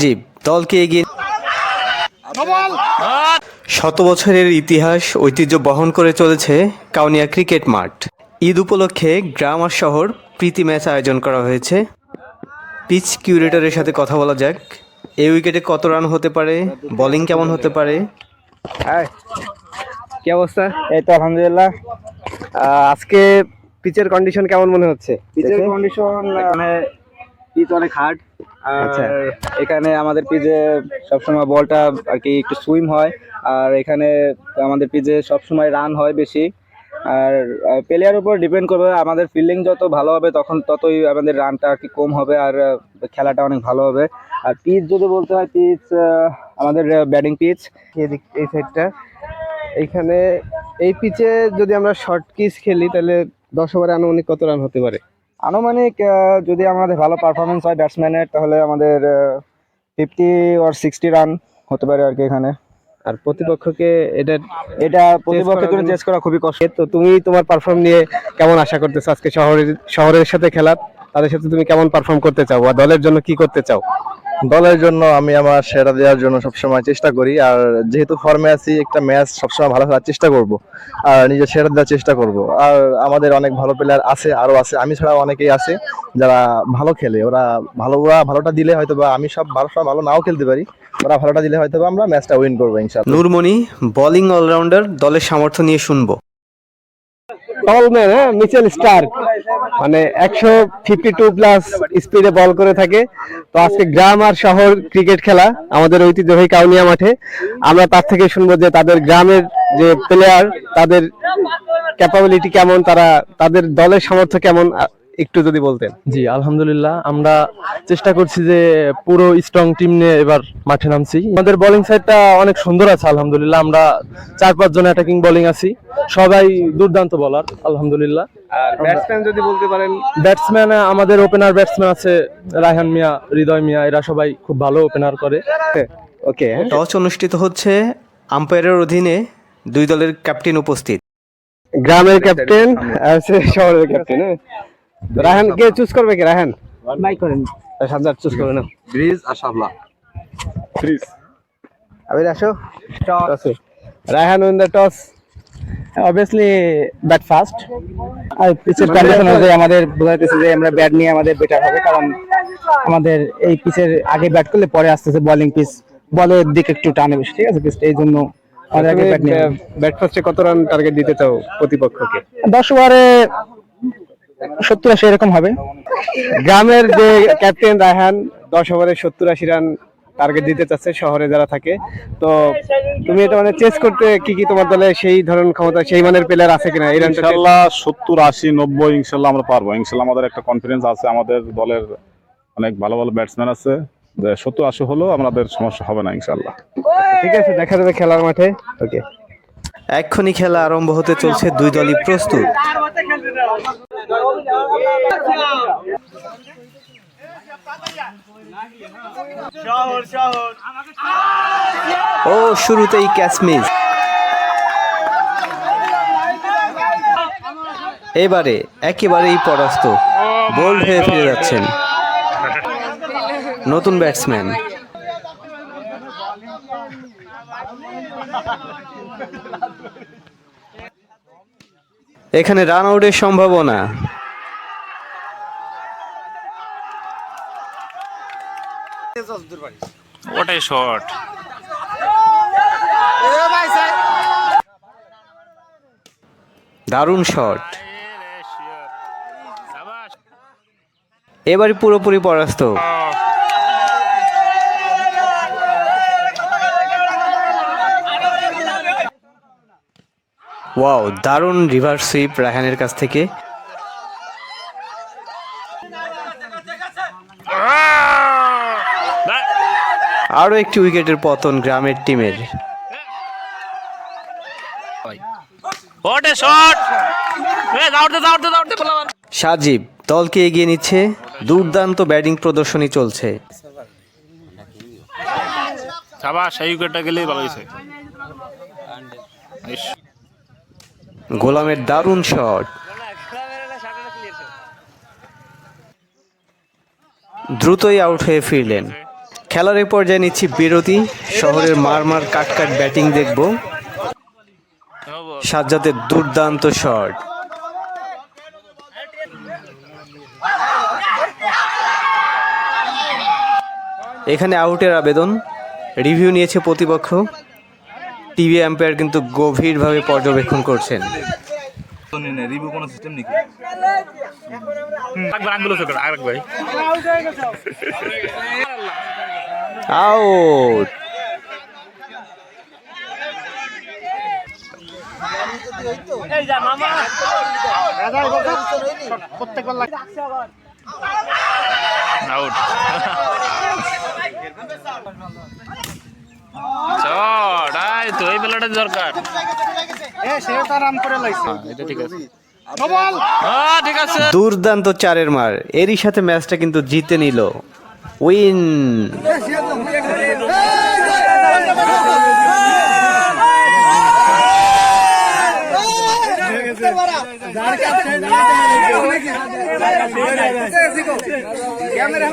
জীব দলকে এগিয়ে শত বছরের ইতিহাস ঐতিহ্য বহন করে চলেছে কাউনিয়া ক্রিকেট মাঠ। ঈদ উপলক্ষে গ্রাম আর শহর প্রীতি ম্যাচ আয়োজন করা হয়েছে। পিচ কিউরেটরের সাথে কথা বলা যাক। এই উইকেটে কত রান হতে পারে? বোলিং কেমন হতে পারে? কি অবস্থা? এই তো আলহামদুলিল্লাহ। আজকে পিচের কন্ডিশন কেমন মনে হচ্ছে? পিচের কন্ডিশন মানে পিচ অনেক হার্ড আচ্ছা। আর এখানে আমাদের পিচে সবসময় বলটা আর কি একটু সুইম হয়। আর এখানে আমাদের পিচে সবসময় রান হয় বেশি। আর প্লেয়ার উপর ডিপেন্ড করবে। আমাদের ফিল্ডিং যত ভালো হবে তখন ততই আমাদের রানটা আর কি কম হবে। আর খেলাটা অনেক ভালো হবে। আর পিচ যদি বলতে হয় পিচ আমাদের ব্যাটিং পিচ এদিক এই সাইডটা এইখানে এই পিচে যদি আমরা শর্ট কিস খেলি তাহলে দশ ওভারে আনুমানিক কত রান হতে পারে? আনুমানিক যদি আমাদের ভালো পারফরমেন্স হয় ব্যাটসম্যানের তাহলে আমাদের ফিফটি ওর সিক্সটি রান হতে পারে আর কি এখানে। আর প্রতিপক্ষকে এটা এটা প্রতিপক্ষের জন্য চেস করা খুবই কষ্ট। তো তুমি তোমার পারফর্ম নিয়ে কেমন আশা করতেছো? আজকে শহরের শহরের সাথে খেলা তাদের সাথে তুমি কেমন পারফর্ম করতে চাও? বা দলের জন্য কি করতে চাও? দলের জন্য আমি আমার সেরা দেওয়ার জন্য সবসময় চেষ্টা করি। আর যেহেতু ফর্মে আছি, একটা ম্যাচ সবসময় ভালো খেলার চেষ্টা করব। আর নিজের সেরা দেওয়ার চেষ্টা করব। আর আমাদের অনেক ভালো প্লেয়ার আছে আরও আছে। আমি ছাড়াও অনেকেই আছে যারা ভালো খেলে। ওরা ভালো, ওরা ভালোটা দিলে হয়তো বা আমি সব ভালো সব ভালো নাও খেলতে পারি। ওরা ভালোটা দিলে হয়তো আমরা ম্যাচটা উইন করব ইনশাল্লাহ নূরমণি বোলিং অলরাউন্ডার দলের সামর্থ্য নিয়ে শুনব। টলম্যান হ্যাঁ? Mitchell Starc. মানে একশো ফিফটি টু প্লাস স্পিডে বল করে থাকে। তো আজকে গ্রাম আর শহর ক্রিকেট খেলা, আমাদের ঐতিহ্যবাহী কাউনিয়া মাঠে। আমরা তার থেকে শুনব যে তাদের গ্রামের যে প্লেয়ার তাদের ক্যাপাবিলিটি কেমন, তারা, তাদের দলের সামর্থ্য কেমন একটু যদি বলতেন। জি আলহামদুলিল্লাহ। আমরা চেষ্টা করছি যে পুরো স্ট্রং টিম নিয়ে এবার মাঠে নামছি। আমাদের বোলিং সাইডটা অনেক সুন্দর আছে আলহামদুলিল্লাহ। আমরা চার পাঁচ জন অ্যাটাকিং বোলিং আছি। সবাই দুর্দান্ত বলার আলহামদুলিল্লাহ। আর ব্যাটসম্যান যদি বলতে পারেন? ব্যাটসম্যান আমাদের ওপেনার ব্যাটসম্যান আছে রায়হান মিয়া হৃদয় মিয়া এরা সবাই খুব ভালো ওপেনার করে। ওকে টস অনুষ্ঠিত হচ্ছে আম্পায়ারের অধীনে দুই দলের ক্যাপ্টেন উপস্থিত। গ্রামের ক্যাপ্টেন আর শহরের ক্যাপ্টেন রাহান কে চুজ করবে কি? রাহান বাই করেন। সাবধান চুজ করে নাও। ব্রিজ আর শাপলা। আবির আসো। Toss Rahane win the toss obviously bat first আর পিচের মানে কন্ডিশন অনুযায়ী আমাদের বোঝাইতেছে যে আমরা ব্যাট নিয়ে আমাদের বেটার হবে কারণ আমাদের এই পিচের আগে ব্যাট করলে পরে আসতেছে বোলিং পিচ বলের দিকে একটু টানে বেশি ঠিক আছে? পিচটা এই জন্য আমাদের আগে ব্যাট নিয়ে ব্যাট ফার্স্টে কত রান টার্গেট দিতে চাও প্রতিপক্ষকে? দশ ওভারে সত্তর আশি এরকম হবে। গ্রামের যে ক্যাপ্টেন রায়হান দশ ওভারে সত্তর আশি রান টার্গেট দিতে চাচ্ছে শহরে যারা থাকে। তো তুমি এটা মানে চেস করতে কি কি তোমার দলে সেই ধরনের ক্ষমতা সেই মানের প্লেয়ার আছে কিনা? এই রানটা ইনশাল্লাহ সত্তর আশি নব্বই ইনশাল্লাহ আমরা পারব। ইনশাল্লাহ আমাদের একটা কনফিডেন্স আছে আমাদের দলের অনেক ভালো ভালো ব্যাটসম্যান আছে। যে সত্তর আশি হলেও আমাদের সমস্যা হবে না ইনশাল্লাহ। ঠিক আছে দেখা যাবে খেলার মাঠে। ওকে এক্ষুনি খেলা আরম্ভ হতে চলছে দুই দলই প্রস্তুত। ও শুরুতেই ক্যাচ মিস। এবারে একেবারেই পরাস্ত। বোল্ড হয়ে ফিরে যাচ্ছেন। নতুন ব্যাটসম্যান। এখানে রান আউটের সম্ভাবনা। দারুণ শট! এবারে পুরোপুরি পরাস্ত। ওয়াও দারুণ রিভার্স সুইপ রাহানের কাছ থেকে। আরও একটি উইকেটের পতন গ্রামের টিমের. সাজিব দলকে এগিয়ে নিচ্ছে। দুর্দান্ত ব্যাটিং প্রদর্শনী চলছে। উইকেটটা গেলেই ভালো হয়েছে। গোলামের দারুণ শট। দ্রুতই আউট হয়ে ফিরলেন। খেলার এই পর্যায়ে নিচ্ছি বিরতি, শহরের মারমার কাটকাট ব্যাটিং দেখব। সাজ্জাদের দুর্দান্ত শট। এখানে আউটের আবেদন। রিভিউ নিয়েছে প্রতিপক্ষ। টিভি এম্পায়ার কিন্তু গভীরভাবে পর্যবেক্ষণ করছেন। আঙ্গুল উঁচু করো, আরেকবার। আউট। আউট শট আয় বেলাটা দরকার হ্যাঁ, এটা ঠিক আছে হ্যাঁ, ঠিক আছে দুর্দান্ত চারের মার এরই সাথে ম্যাচটা কিন্তু জিতে নিল উইন ক্যামেরা